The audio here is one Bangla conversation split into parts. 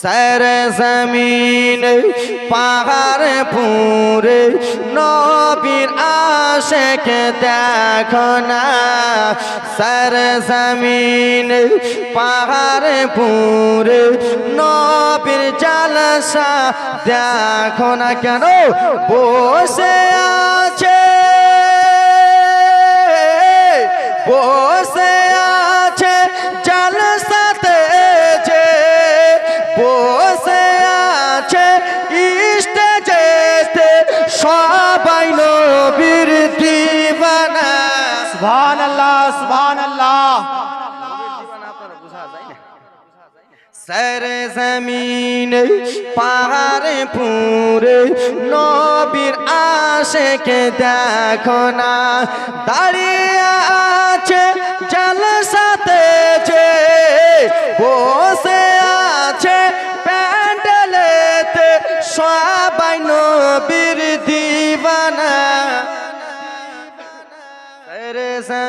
সর জমিন, পাহাড় পুরে, নবীর আশেক দেখো না। সর জমিন, পাহাড় পুরে, নবীর জালসা দেখো না কেন? বসে সর জমিন পাহাড় পুরে নবীর আশেকে দেখো না। দাঁড়িয়ে আছে জলসাতে বসে আছে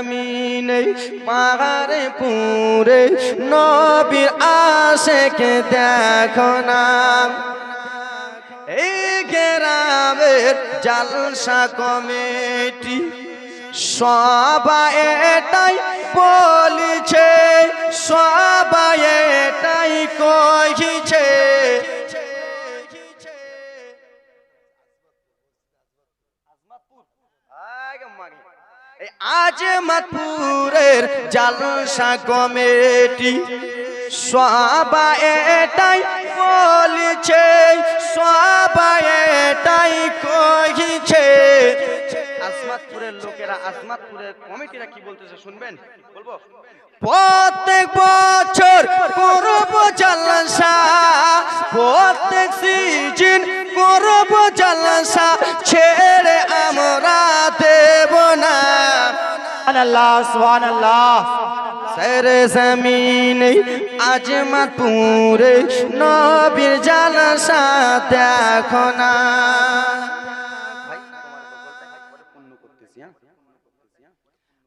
জমিন, পাহাড়ে পুরে নবীর আশেকে দেখো না। এই গ্রামের জালসা কমিটি সবাই এটাই বলিছে সবাই এই আজমতপুরের জালসা কমিটি, সবাই এটাই বলছে, সবাই এটাই কহিছে। আজমাতপুরের লোকেরা আজমাতপুরের কমিটিরা কি বলতেছে শুনবেন? বলব, প্রত্যেক বছর করব জলসা, প্রত্যেক সিজন করব জলসা, ছেড়ে আমরা সুবহান আল্লাহ সুবহান আল্লাহ সর জমিন নবীর জলসা দেখো না।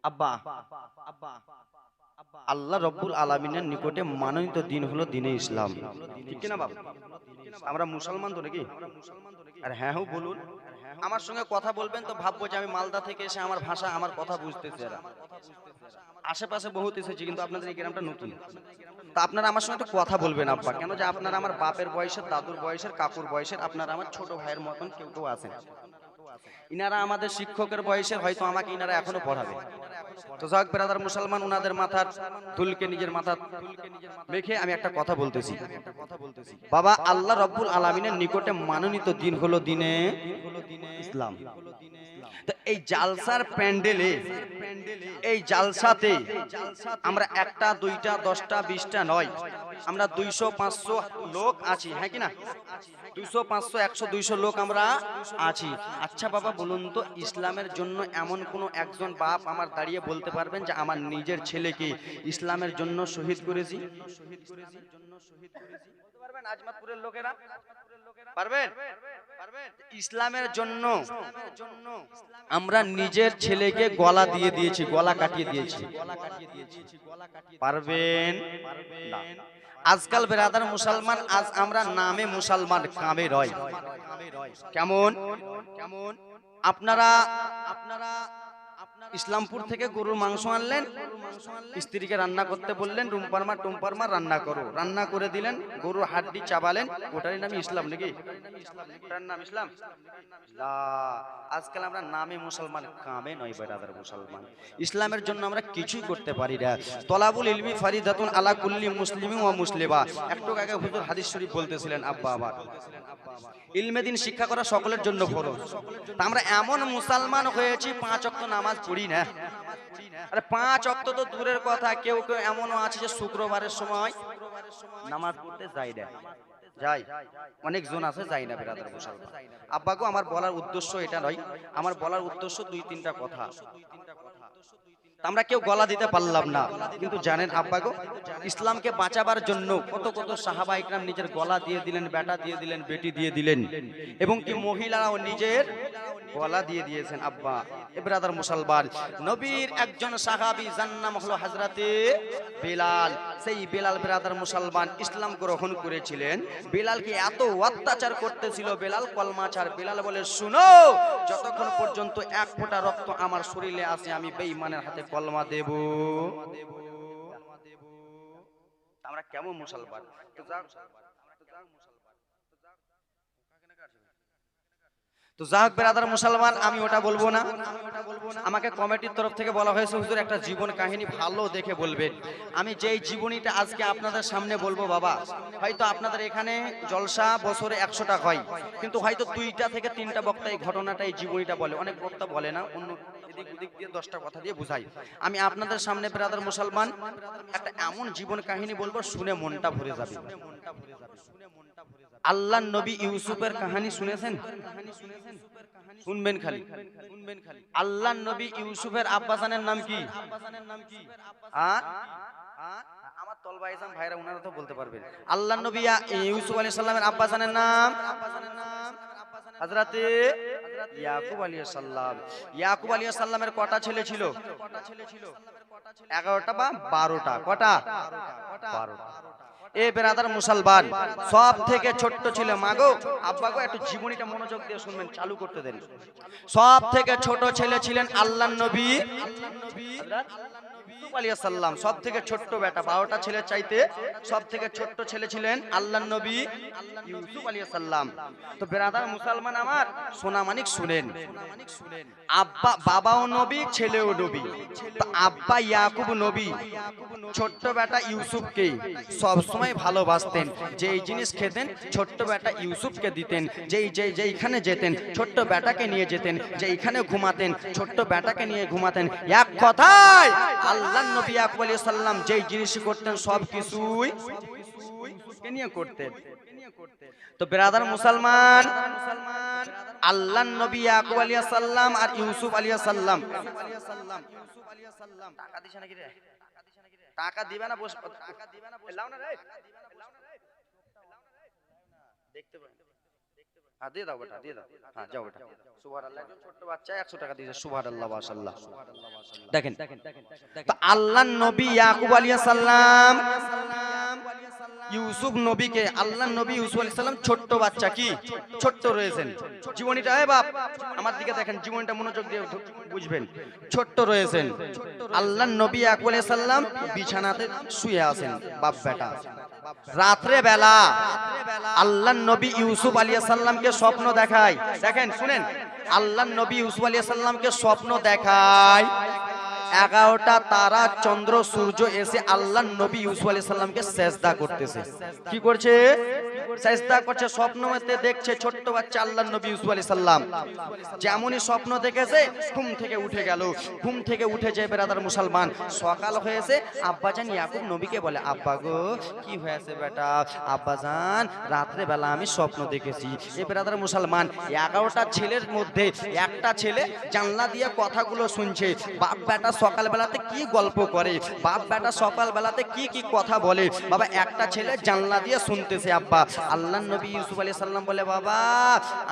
আব্বা আব্বা আল্লাহ রব্বুল আলমিনের নিকটে মানোনীত দিন হলো দিনে ইসলাম। ঠিক কিনা বাবা আমরা মুসলমান তো নাকি? আর হ্যাঁ বলুন। আমার সঙ্গে কথা বলবেন তো ভাববো যে আমি মালদা থেকে এসে আমার ভাষা, আমার কথা বুঝতেছে এরা। আশেপাশে বহুত এসেছি, কিন্তু আপনাদের এই গ্রামটা নতুন। তা আপনারা আমার সঙ্গে একটু কথা বলবেন, আব্বা। কেন যে আপনারা আমার বাপের বয়সের, দাদুর বয়সের, কাকুর বয়সের, আপনারা আমার ছোট ভাইয়ের মতন কেউ কেউ আছেন। ইনারা আমাদের শিক্ষকের বয়সের হয়তো আমাকে ইনারা এখনও পড়াবে। তো যাক বেরাদার মুসলমান ওনাদের মাথার তুলকে নিজের মাথা মেখে আমি একটা কথা বলতেছি। বাবা, আল্লাহ রব্বুল আলমিনের নিকটে মানোনীত দিন হলো দিনে ইসলাম। এই জালসার প্যান্ডেলে, এই জালসাতে আমরা একটা, দুইটা, দশটা, বিশটা নয়, আমরা দুইশো, পাঁচশো লোক আছি হ্যাঁ কি না? দুইশো, পাঁচশো, একশো, দুইশো লোক আমরা আছি। আচ্ছা বাবা, বলুন তো, ইসলামের জন্য এমন কোনো একজন বাপ আমার দাঁড়িয়ে বলতে পারবেন যে আমার নিজের ছেলেকে ইসলামের জন্য শহীদ করেছি? বলতে পারবেন আজমাতপুরের লোকেরা? পারবেন? ইসলামের জন্য। আমরা নিজের ছেলেকে গলা দিয়ে দিয়েছি গলা কাটিয়ে দিয়েছি। পারবেন? আজকাল বেরাদার মুসলমান আজ আমরা নামে মুসলমান কামে রয়। কেমন? কেমন? আপনারা আপনারা ইসলামপুর থেকে গরুর মাংস আনলেন, স্ত্রীকে রান্না করতে বললেন রুম্পারমা টুম্পারমা রান্না করো। রান্না করে দিলেন, গরুর হাড্ডি চাবালেন। ওটারই নাম ইসলাম নাকি? নাম ইসলাম? আজকাল আমরা নামে মুসলমান, কামে নয় বেরাদার মুসলমান। ইসলামের জন্য আমরা কিছুই করতে পারি না। তলাবুল ইলমি ফারিদাতুন আলা কুল্লি মুসলিমি ওয়া মুসলিমা। একটু আগে হুজুর হাদিস শরীফ বলতেছিলেন, আব্বা আবার ইলমে দিন শিক্ষা করা সকলের জন্য ফরজ। আমরা এমন মুসলমান হয়েছি, পাঁচ অক্ত নামাজ পড়ি না। আরে পাঁচ অক্ত তো দূরের কথা, কেউ কেউ এমনও আছে যে শুক্রবারের সময় নামাজ পড়তে যাই না। যাই অনেক জন আছে যাই না বেরাদার মুসলমান আব্বাগো, আমার বলার উদ্দেশ্য এটা নয়। আমার বলার উদ্দেশ্য দুই তিনটা কথা। আমরা কেউ গলা দিতে পারলাম না। কিন্তু জানেন আব্বা গো ইসলামকে বাঁচাবার জন্য কত কত সাহাবা ইকরাম নিজের গলা দিয়ে দিলেন বেটা দিয়ে দিলেন বেটি দিয়ে দিলেন। এবং কি মহিলারাও নিজের গলা দিয়ে দিয়েছেন আব্বা। এ ব্রাদার মুসলমান নবীর একজন সাহাবী যার নাম হলো হযরতে বেলাল। সেই বেলাল ব্রাদার মুসলমান ইসলাম গ্রহণ করেছিলেন। বেলালকে এত অত্যাচার করতেছিল বেলাল কলমা ছাড়। বেলাল বলে শুনো যতক্ষণ পর্যন্ত এক ফোঁটা রক্ত আমার শরীরে আসে আমি বেঈমানের হাতে কলমা দেব। আমরা কেমন মুসলমান? তো তো যাক বেরাদার মুসলমান, আমি ওটা বলব না। আমাকে কমিটির তরফ থেকে বলা হয়েছে, হুজুর, একটা জীবন কাহিনী ভালো দেখে বলবেন। আমি যেই জীবনীটা আজকে আপনাদের সামনে বলব, বাবা, হয়তো আপনাদের এখানে জলসা বছরে একশোটা হয়, কিন্তু হয়তো দুইটা থেকে তিনটা বক্তা এই ঘটনাটা, এই জীবনীটা বলে। অনেক বক্তা বলে না, অন্য আমি আপনাদের সামনে ব্রাদার মুসলমান, একটা এমন জীবন কাহিনী বলব, শুনে মনটা ভরে যাবে। আল্লাহ নবী ইউসুফের কাহিনী শুনেছেন? শুনবেন খালি। শুনবেন খালি আল্লাহ নবী ইউসুফের আব্বাসানের নাম কি? বলতে পারবেন। আল্লাহ নবী ইউসুফ আলাইহিস সালামের আব্বাসানের নাম? হযরতে ইয়াকুব আলী সাল্লাম। ইয়াকুব আলী সাল্লামের কটা ছেলে ছিল? এগারোটা বা বারোটা? কটা? বারোটা। এ বেরাদার মুসলমান সব থেকে ছোট্ট ছিল মাগো আব্বা গো একটু জীবনীটা মনোযোগ দিয়ে শুনবেন চালু করতে দেন। সব থেকে ছোট ছেলে ছিলেন আল্লাহ নবী। ইউসুফ সব থেকে ছোট্ট বেটা, বারোটা চাইতে সব থেকে ছোট্ট ছেলে ছিলেন আল্লাহ নবী ইউসুফ তো মুসলমান আমার, সোনামানিক শুনেন। আব্বা বাবাও নবী, ছেলেও নবী। আব্বা ইয়াকুব নবী, ছোট্ট বেটা ইউসুফকে সব সময় ভালোবাসতেন। যেই জিনিস খেতেন, ছোট্ট বেটা ইউসুফকে দিতেন। যেই যেই, যেইখানে যেতেন, ছোট্ট বেটাকে নিয়ে যেতেন। যেইখানে ঘুমাতেন, ছোট্ট বেটাকে নিয়ে ঘুমাতেন। এক কথায়, আল্লাহ নবী ইয়াকুব আলাইহিস সালাম যেই জিনিস করতেন সব কিছুই নিয়ে করতেন? তো বেরাদার মুসলমান আল্লাহ নবী ইয়াকুব আলাইহিস সালাম আর ইউসুফ আলাইহিস সালাম। টাকা দিছে নাকি রে? টাকা দিবে না বসে টাকা দিবে না লাও না রে। দেখতে পাই হ্যাঁ দিয়ে দাও বেটা, দিয়ে দাও। হ্যাঁ যাও বেটা। বাচ্চা 100 টাকা দিয়েছে। দেখেন নবী ইয়াকুব ইউসুফ নবীকে, আল্লাহ নবী ইউসুফ ছোট্ট বাচ্চা কি? ছোট্ট রয়েছেন। জীবনীটা, এ বাপ, আমার দিকে দেখেন, জীবনটা মনোযোগ দিয়ে বুঝবেন। ছোট্ট রয়েছেন। আল্লাহ নবী ইয়াকুব আলাইহিস সালাম বিছানাতে শুয়ে আছেন, বাপ বেটা। রাত্রে বেলা আল্লাহ নবী ইউসুফ আলিয়া সাল্লামকে স্বপ্ন দেখায়। দেখেন, শুনেন। আল্লাহ নবী ইউসুফ আলিয়া সাল্লামকে স্বপ্ন দেখায়। এগারোটা তারা, চন্দ্র, সূর্য এসে আল্লাহ নবী ইউসুফ আলাইহিস সালামকে সেজদা করতেছে। কি করছে? সেজদা করছে, স্বপ্নতে দেখছে ছোট্ট বাচ্চা আল্লাহ নবী ইউসুফ আলাইহিস সালাম। যেমনই স্বপ্ন দেখেছে, ঘুম থেকে উঠে গেল। ঘুম থেকে উঠে যে বেরাদার মুসলমান। সকাল হয়েছে, আব্বাজান ইয়াকুব নবীকে বলে, আব্বা গো, কি হয়েছে বেটা? আব্বাজান রাত্রে বেলা আমি স্বপ্ন দেখেছি। এ বেরাদার মুসলমান, এগারোটা ছেলের মধ্যে একটা ছেলে জানলা দিয়ে কথাগুলো শুনছে। বাপ বেটা সকাল বেলাতে কি গল্প করে? বাপ বেটা সকাল বেলাতে কি কি কথা বলে? বাবা, একটা ছেলে জানলা দিয়ে শুনতেছে, আব্বা। আল্লাহ নবী ইউসুফ আলি সাল্লাম বলে, বাবা,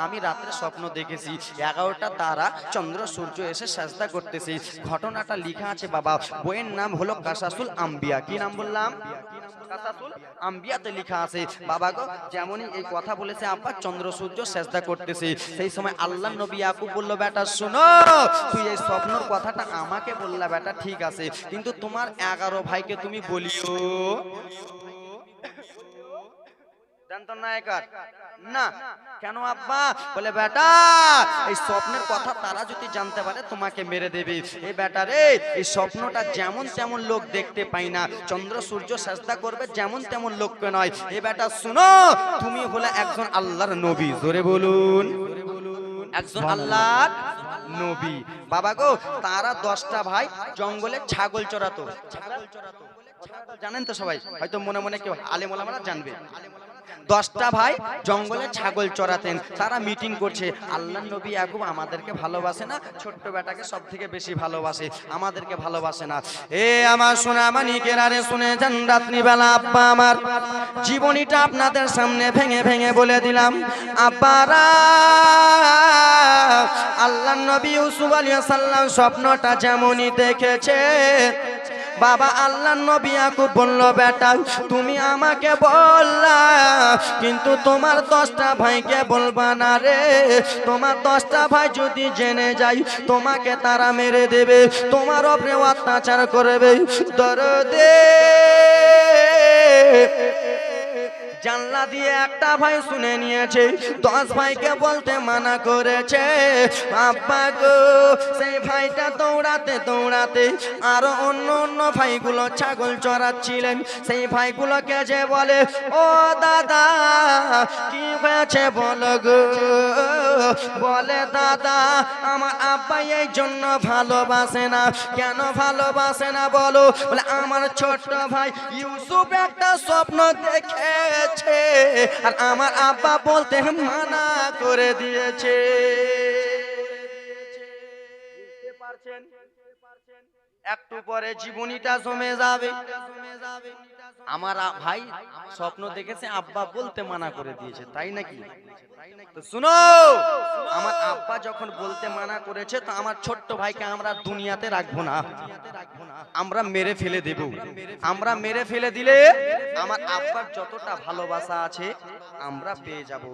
আমি রাত্রে স্বপ্ন দেখেছি। এগারোটা তারা চন্দ্র, সূর্য এসে সাজদা করতেছি। ঘটনাটা লিখা আছে, বাবা। বইয়ের নাম হলো কাসাসুল আম্বিয়া। কি নাম বললাম? কাসাসুল আম্বিয়াতে লেখা আছে বাবা গো যেমনই এই কথা বলেছে আব্বা চন্দ্র সূর্য সেজদা করতেছে। সেই সময় আল্লাহ নবী ইয়াকুব বলল বেটা শোনো তুই এই স্বপ্নর কথাটা আমাকে বললা বেটা ঠিক আছে কিন্তু তোমার এগারো ভাইকে তুমি বলিও জানতো না না। কেন আব্বা? বলে বেটা এই স্বপ্নের কথা তারা যদি জানতে পারে তোমাকে মেরে দেবে। এই বেটা রে এই স্বপ্নটা যেমন তেমন লোক দেখতে পাই না। চন্দ্র সূর্য চেষ্টা করবে যেমন তেমন লোককে নয়। এই বেটা শুনো তুমি হলে একজন আল্লাহর নবী। জোরে বলুন। একজন আল্লাহর নবী। বাবা গো তারা দশটা ভাই জঙ্গলে ছাগল চড়াতো। ছাগল চড়াতো। জানেন তো সবাই? হয়তো মনে মনে কেউ আলেম ওলামারা জানবে। দশটা ভাই জঙ্গলে ছাগল চড়াতেন, তারা মিটিং করছে। আল্লাহ নবী ইয়াকুব আমাদেরকে ভালোবাসে না, ছোট্ট বেটাকে সব থেকে বেশি ভালোবাসে। আমাদেরকে ভালোবাসে না। এ আমার সোনা মানিকের আরে শুনে যান রাত্রিবেলা আব্বা আমার। জীবনীটা আপনাদের সামনে ভেঙে ভেঙে বলে দিলাম। আব্বারা আল্লাহ নবী ইউসুফ আলিয়া সাল্লাম স্বপ্নটা যেমনই দেখেছে বাবা আল্লাহ নবী আকু বলল, বেটা, তুমি আমাকে বললা, কিন্তু তোমার দশটা ভাইকে বলবা না রে। তোমার দশটা ভাই যদি জেনে যাই তোমাকে তারা মেরে দেবে, তোমার ওপরে অত্যাচার করবে। দরদে জানলা দিয়ে একটা ভাই শুনে নিয়েছে, দশ ভাইকে বলতে মানা করেছে, আব্বা গো, সেই ভাইটা দৌড়াতে দৌড়াতে আরও অন্য অন্য ভাইগুলো ছাগল চড়াচ্ছিলেন। সেই ভাইগুলোকে যে বলে, ও দাদা, কি হয়েছে বলো গো? বলে, দাদা, আমার আব্বা এই জন্য ভালোবাসে না। কেন ভালোবাসে না বলো? বলে, আমার ছোট্ট ভাই ইউসুফ একটা স্বপ্ন দেখেছে আর আমার আব্বা বলতে মানা করে দিয়েছে। একটু পরে জীবনীটা জমে যাবে। আমার ভাই স্বপ্ন দেখেছে, আব্বা বলতে মানা করে দিয়েছে, তাই নাকি? শুনো, আমার আব্বা যখন বলতে মানা করেছে, তো আমার ছোট্ট ভাইকে আমরা দুনিয়াতে রাখব না। আমরা মেরে ফেলে দেব। আমরা মেরে ফেলে দিলে আমার আব্বার যতটা ভালোবাসা আছে, আমরা পেয়ে যাব।